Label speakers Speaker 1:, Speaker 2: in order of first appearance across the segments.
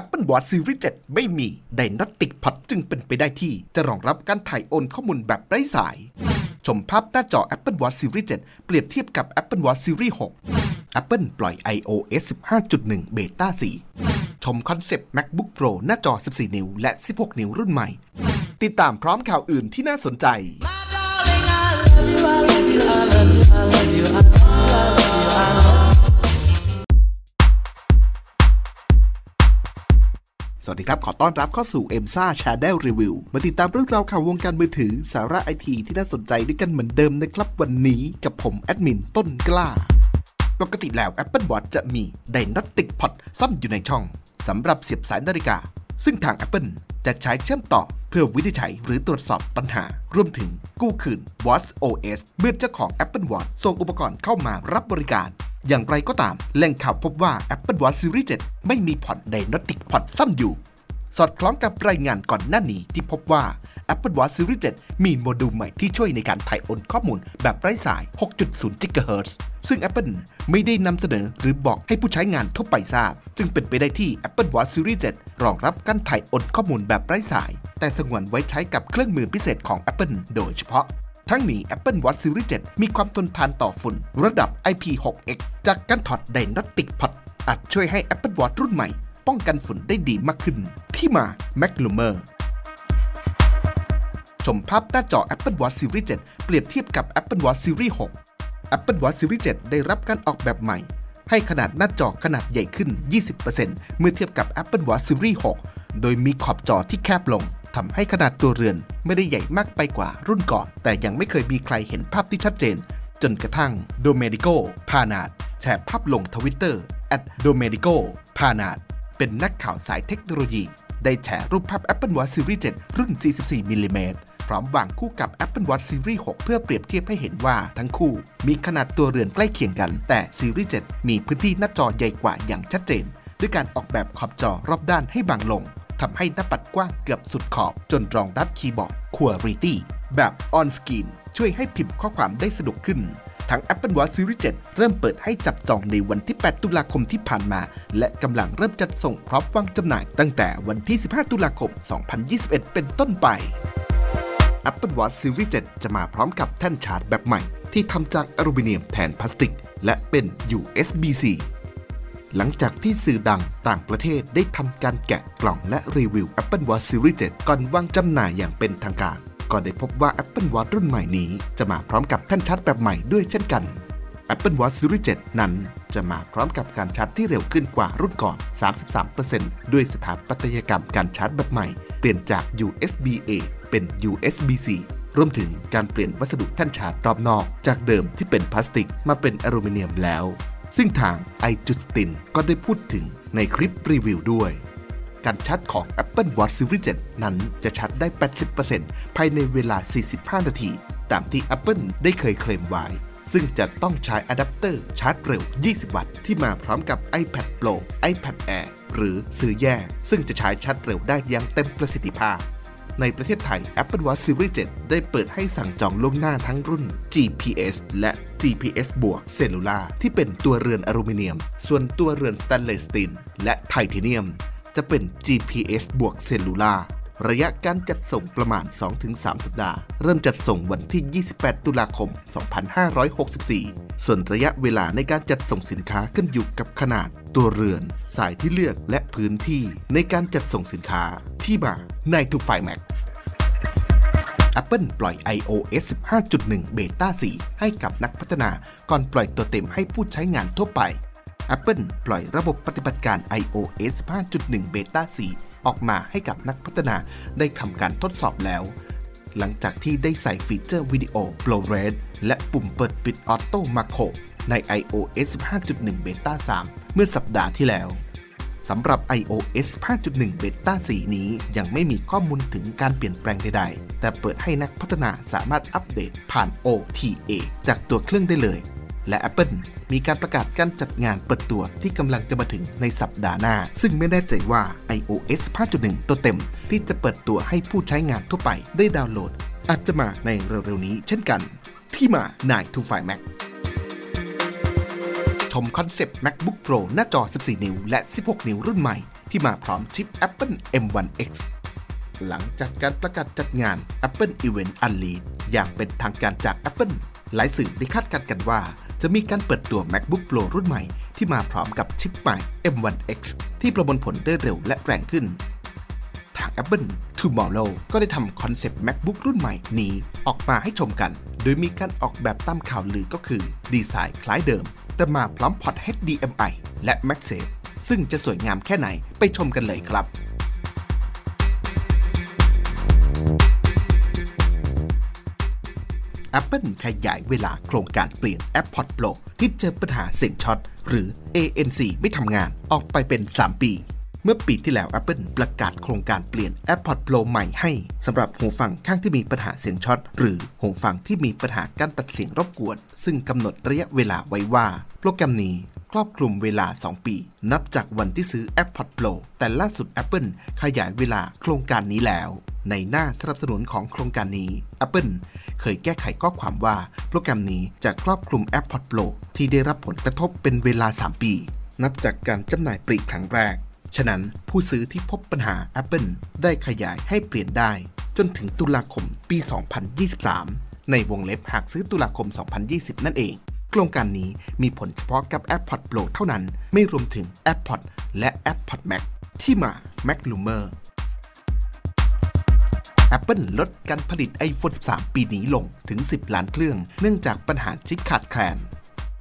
Speaker 1: Apple Watch Series 7 ไม่มีไดนาติกพอดจึงเป็นไปได้ที่จะรองรับการถ่ายโอนข้อมูลแบบไร้สาย ชมภาพหน้าจอ Apple Watch Series 7 เปรียบเทียบกับ Apple Watch Series 6 Apple ปล่อย iOS 15.1 Beta 4 ชมคอนเซปต์ MacBook Pro หน้าจอ 14 นิ้ว และ 16 นิ้วรุ่นใหม่ ติดตามพร้อมข่าวอื่นที่น่าสนใจ สวัสดีครับ ขอต้อนรับเข้าสู่ e m s a Channel Review มาติดตามเรื่องราวข่าววงการมือถือ สาระไอทีที่น่าสนใจด้วยกันเหมือนเดิมนะครับ วันนี้กับผมแอดมินต้นกล้า ปกติแล้ว Apple Watch จะมี Dynamic Pod ซ่อนอยู่ในช่องสำหรับเสียบสายนาฬิกา ซึ่งทาง Apple จะใช้เชื่อมต่อเพื่อวินิจฉัยหรือตรวจสอบปัญหา รวมถึงกู้คืน Watch OS เมื่อเจ้าของ Apple Watch ส่งอุปกรณ์เข้ามารับบริการ อย่างไรก็ตาม แหล่งข่าวพบว่า Apple Watch Series 7 ไม่มีพอร์ต Dynamic Pod ซ่อนอยู่ สอดคล้องกับรายงานก่อนหน้านี้ที่พบว่า Apple Watch Series 7 มีโมดูลใหม่ที่ช่วยในการถ่ายโอนข้อมูลแบบไร้สาย 6.0 GHz ซึ่ง Apple ไม่ได้นำเสนอหรือบอกให้ผู้ใช้งานทั่วไปทราบ จึงเป็นไปได้ที่ Apple Watch Series 7 รองรับการถ่ายโอนข้อมูลแบบไร้สาย แต่สงวนไว้ใช้กับเครื่องมือพิเศษของ Apple โดยเฉพาะ ทั้งนี้ Apple Watch Series 7 มีความทนทานต่อฝุ่น ระดับ IP6X จากการถอด Dynamic Pod อาจช่วยให้ Apple Watch รุ่นใหม่ ป้องกันฝุ่นได้ดีมากขึ้น ที่มา m a c l u m e r ชมภาพหน้าจอ Apple Watch Series 7 เปรียบเทียบกับ Apple Watch Series 6 Apple Watch Series 7 ได้รับการออกแบบใหม่ ให้ขนาดหน้าจอขนาดใหญ่ขึ้น 20%เมื่อเทียบกับ Apple Watch Series 6 โดยมีขอบจอที่แคบลง ทำให้ขนาดตัวเรือนไม่ได้ใหญ่มากไปกว่ารุ่นก่อน แต่ยังไม่เคยมีใครเห็นภาพที่ชัดเจน จนกระทั่งโดเมดิโกพานาดแชร์ภาพลงทวิตเตอร์ at domenico p a n a d เป็นนักข่าวสายเทคโนโลยี ได้แชร์รูปภาพ Apple Watch Series 7 รุ่น 44 มิลลิเมตรพร้อมวางคู่กับ Apple Watch Series 6 เพื่อเปรียบเทียบให้เห็นว่าทั้งคู่มีขนาดตัวเรือนใกล้เคียงกัน แต่ Series 7 มีพื้นที่หน้าจอใหญ่กว่าอย่างชัดเจน ด้วยการออกแบบขอบจอรอบด้านให้บางลง ทำให้หน้าปัดกว้างเกือบสุดขอบจนรองรับคีย์บอร์ด Quality แบบ On Screen ช่วยให้พิมพ์ข้อความได้สะดวกขึ้น ทั้ง Apple Watch Series 7 เริ่มเปิดให้จับจองในวันที่ 8 ตุลาคมที่ผ่านมา และกำลังเริ่มจัดส่งพร้อมวางจำหน่ายตั้งแต่วันที่ 15 ตุลาคม 2021 เป็นต้นไป Apple Watch Series 7 จะมาพร้อมกับแท่นชาร์จแบบใหม่ ที่ทำจากอลูมิเนียมแทนพลาสติก และเป็น USB-C หลังจากที่สื่อดังต่างประเทศได้ทำการแกะกล่องและรีวิว Apple Watch Series 7 ก่อนวางจำหน่ายอย่างเป็นทางการ ก็ได้พบว่า Apple Watch รุ่นใหม่นี้ จะมาพร้อมกับแท่นชาร์จแบบใหม่ด้วยเช่นกัน Apple Watch Series 7 นั้น จะมาพร้อมกับการชาร์จที่เร็วขึ้นกว่ารุ่นก่อน 33%ด้วยสถาปัตยกรรมการชาร์จแบบใหม่ เปลี่ยนจาก USB-A เป็น USB-C รวมถึงการเปลี่ยนวัสดุแท่นชาร์จรอบนอก จากเดิมที่เป็นพลาสติกมาเป็นอลูมิเนียมแล้ว ซึ่งทางไอจุดตินก็ได้พูดถึงในคลิปรีวิวด้วย การชาร์จของ Apple Watch Series 7นั้นจะชาร์จได้ 80%ภายในเวลา 45 นาที ตามที่ Apple ได้เคยเคลมไว้ ซึ่งจะต้องใช้อะแดปเตอร์ชาร์จเร็ว 20 วัตต์ที่มาพร้อมกับ iPad Pro iPad Air หรือซื้อแยกซึ่งจะใช้ชาร์จเร็วได้อย่างเต็มประสิทธิภาพ ในประเทศไทย Apple Watch Series 7 ได้เปิดให้สั่งจองล่วงหน้าทั้งรุ่น GPS และ GPS บวกเซลลูล่าที่เป็นตัวเรือนอลูมิเนียม ส่วนตัวเรือนสแตนเลสสตีลและไทเทเนียม จะเป็น GPS บวกเซลลูล่า ระยะการจัดส่งประมาณ 2-3 สัปดาห์ เริ่มจัดส่งวันที่ 28 ตุลาคม 2564 ส่วนระยะเวลาในการจัดส่งสินค้าขึ้นอยู่กับขนาด ตัวเรือน สายที่เลือกและพื้นที่ในการจัดส่งสินค้าที่มาในทุกไฟแม็ก Apple ปล่อย iOS 15.1 Beta 4 ให้กับนักพัฒนา ก่อนปล่อยตัวเต็มให้ผู้ใช้งานทั่วไป Apple ปล่อยระบบปฏิบัติการ iOS 15.1 Beta 4 ออกมาให้กับนักพัฒนาได้ทำการทดสอบแล้ว หลังจากที่ได้ใส่ฟีเจอร์วิดีโอ ProRes และปุ่มเปิดปิดออโต้มาโคใน iOS 15.1 Beta 3 เมื่อสัปดาห์ที่แล้วสำหรับ iOS 5.1 Beta 4 นี้ยังไม่มีข้อมูลถึงการเปลี่ยนแปลงใดๆ แต่เปิดให้นักพัฒนาสามารถอัปเดตผ่าน OTA จากตัวเครื่องได้เลย และ Apple มีการประกาศการจัดงานเปิดตัวที่กำลังจะมาถึงในสัปดาห์หน้า ซึ่งไม่แน่ใจว่า iOS 5.1 ตัวเต็ม ที่จะเปิดตัวให้ผู้ใช้งานทั่วไปได้ดาวน์โหลด อาจจะมาในเร็วๆนี้เช่นกัน ที่มา9 to 5 Mac ชมคอนเซปต์ MacBook Pro หน้าจอ 14 นิ้ว และ 16 นิ้วรุ่นใหม่ ที่มาพร้อมชิป Apple M1X หลังจากการประกาศจัดงาน Apple Event Unleashed อย่างเป็นทางการจาก Apple หลายสื่อได้คาดการณ์กันว่า จะมีการเปิดตัว MacBook Pro รุ่นใหม่ที่มาพร้อมกับชิปใหม่ M1X ที่ประมวลผลได้เร็วและแรงขึ้น ทาง Apple Tomorrow ก็ได้ทำคอนเซปต์ MacBook รุ่นใหม่นี้ออกมาให้ชมกัน โดยมีการออกแบบตามข่าวลือก็คือ ดีไซน์คล้ายเดิม แต่มาพร้อมพอร์ต HDMI และ MagSafe ซึ่งจะสวยงามแค่ไหนไปชมกันเลยครับ Apple ขยายเวลาโครงการเปลี่ยน AirPods Pro ที่เจอปัญหาเสียงช็อต หรือ ANC ไม่ทำงานออกไปเป็น 3 ปี เมื่อปีที่แล้ว Apple ประกาศโครงการเปลี่ยน AirPods Pro ใหม่ให้สำหรับหูฟังข้างที่มีปัญหาเสียงช็อต หรือหูฟังที่มีปัญหาการตัดเสียงรบกวน ซึ่งกำหนดระยะเวลาไว้ว่า โปรแกรมนี้ครอบคลุมเวลา 2 ปี นับจากวันที่ซื้อ AirPods Pro แต่ล่าสุด Apple ขยายเวลาโครงการนี้แล้ว ในหน้าสนับสนุนของโครงการนี้ Apple เคยแก้ไขข้อความว่าโปรแกรมนี้จะครอบคลุม AirPods Pro ที่ได้รับผลกระทบเป็นเวลา 3 ปี นับจากการจำหน่ายปลีกครั้งแรก ฉะนั้นผู้ซื้อที่พบปัญหา Apple ได้ขยายให้เปลี่ยนได้ จนถึงตุลาคมปี 2023 ในวงเล็บหากซื้อตุลาคม 2020 นั่นเองโครงการนี้มีผลเฉพาะกับ AirPods Pro เท่านั้น ไม่รวมถึง AirPods และ AirPods Max ที่มา Mac Loomer Apple ลดการผลิต iPhone 13 ปีนี้ลงถึง 10 ล้านเครื่อง เนื่องจากปัญหาชิปขาดแคลน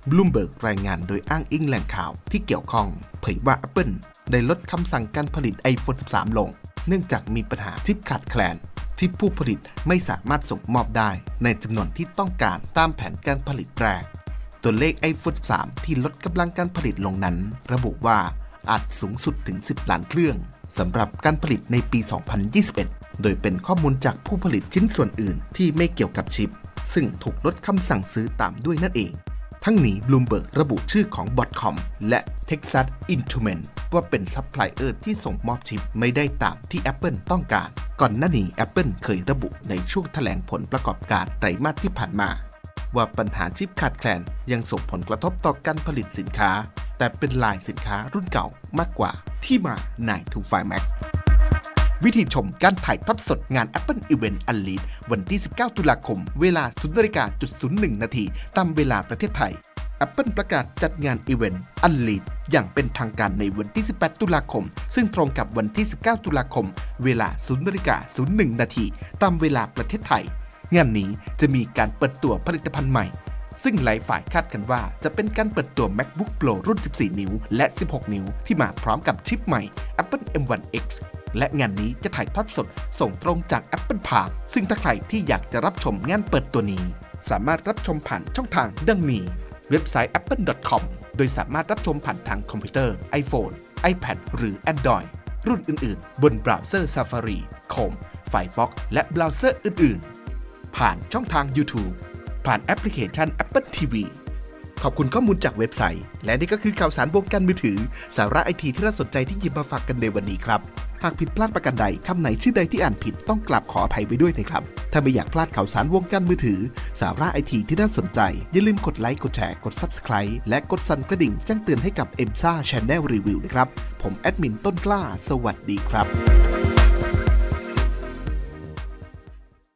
Speaker 1: Bloomberg รายงานโดยอ้างอิงแหล่งข่าวที่เกี่ยวข้อง เผยว่า Apple ได้ลดคำสั่งการผลิต iPhone 13 ลง เนื่องจากมีปัญหาชิปขาดแคลน ที่ผู้ผลิตไม่สามารถส่งมอบได้ ในจำนวนที่ต้องการตามแผนการผลิตแรก ตัวเลข iPhone 13 ที่ลดกำลังการผลิตลงนั้น ระบุว่าอาจสูงสุดถึง 10 ล้านเครื่องสำหรับการผลิตในปี 2021 โดยเป็นข้อมูลจากผู้ผลิตชิ้นส่วนอื่นที่ไม่เกี่ยวกับชิป ซึ่งถูกลดคำสั่งซื้อตามด้วยนั่นเอง ทั้งนี้ Bloomberg ระบุชื่อของ Botcom และ Texas Instruments ว่าเป็นซัพพลายเออร์ที่ส่งมอบชิปไม่ได้ตามที่ Apple ต้องการ ก่อนหน้านี้ Apple เคยระบุในช่วงแถลงผลประกอบการไตรมาสที่ผ่านมา ว่าปัญหาชิปขาดแคลนยังส่งผลกระทบต่อการผลิตสินค้า แต่เป็นลายสินค้ารุ่นเก่ามากกว่าที่มาใน2 5 Mac วิธีชมการถ่ายทอดสดงาน Apple Event Unleashed วันที่ 19 ตุลาคม เวลา0นาฬิกาจุด01 นาที ตามเวลาประเทศไทย Apple ประกาศจัดงาน Event Unleashed อย่างเป็นทางการในวันที่ 18 ตุลาคม ซึ่งตรงกับวันที่ 19 ตุลาคม เวลา0นาฬิกา01 นาที ตามเวลาประเทศไทย งานนี้จะมีการเปิดตัวผลิตภัณฑ์ใหม่ซึ่งหลายฝ่ายคาดกันว่าจะเป็นการเปิดตัว MacBook Pro รุ่น 14 นิ้ว และ 16 นิ้ว ที่มาพร้อมกับชิปใหม่ Apple M1X และงานนี้จะถ่ายทอดสดส่งตรงจาก Apple Park ซึ่งถ้าใครที่อยากจะรับชมงานเปิดตัวนี้ สามารถรับชมผ่านช่องทางดังนี้ เว็บไซต์ apple.com โดยสามารถรับชมผ่านทางคอมพิวเตอร์ iPhone, iPad หรือ Android รุ่นอื่นๆ บนเบราว์เซอร์ Safari, Chrome, Firefox และเบราว์เซอร์อื่นๆ ผ่านช่องทาง YouTube ผ่านแอปพลิเคชัน Apple TV ขอบคุณข้อมูลจากเว็บไซต์ และนี่ก็คือข่าวสารวงการมือถือ สาระไอทีที่น่าสนใจที่หยิบมาฝากกันในวันนี้ครับ หากผิดพลาดประการใดคำไหนชื่อใดที่อ่านผิดต้องกลับขออภัยไปด้วยนะครับ ถ้าไม่อยากพลาดข่าวสารวงการมือถือ สาระไอทีที่น่าสนใจ อย่าลืมกดไลค์กดแชร์กด Subscribe และกดสั่นกระดิ่งแจ้งเตือนให้กับ e m s a Channel Review นะครับ ผมแอดมินต้นกล้า สวัสดีครับ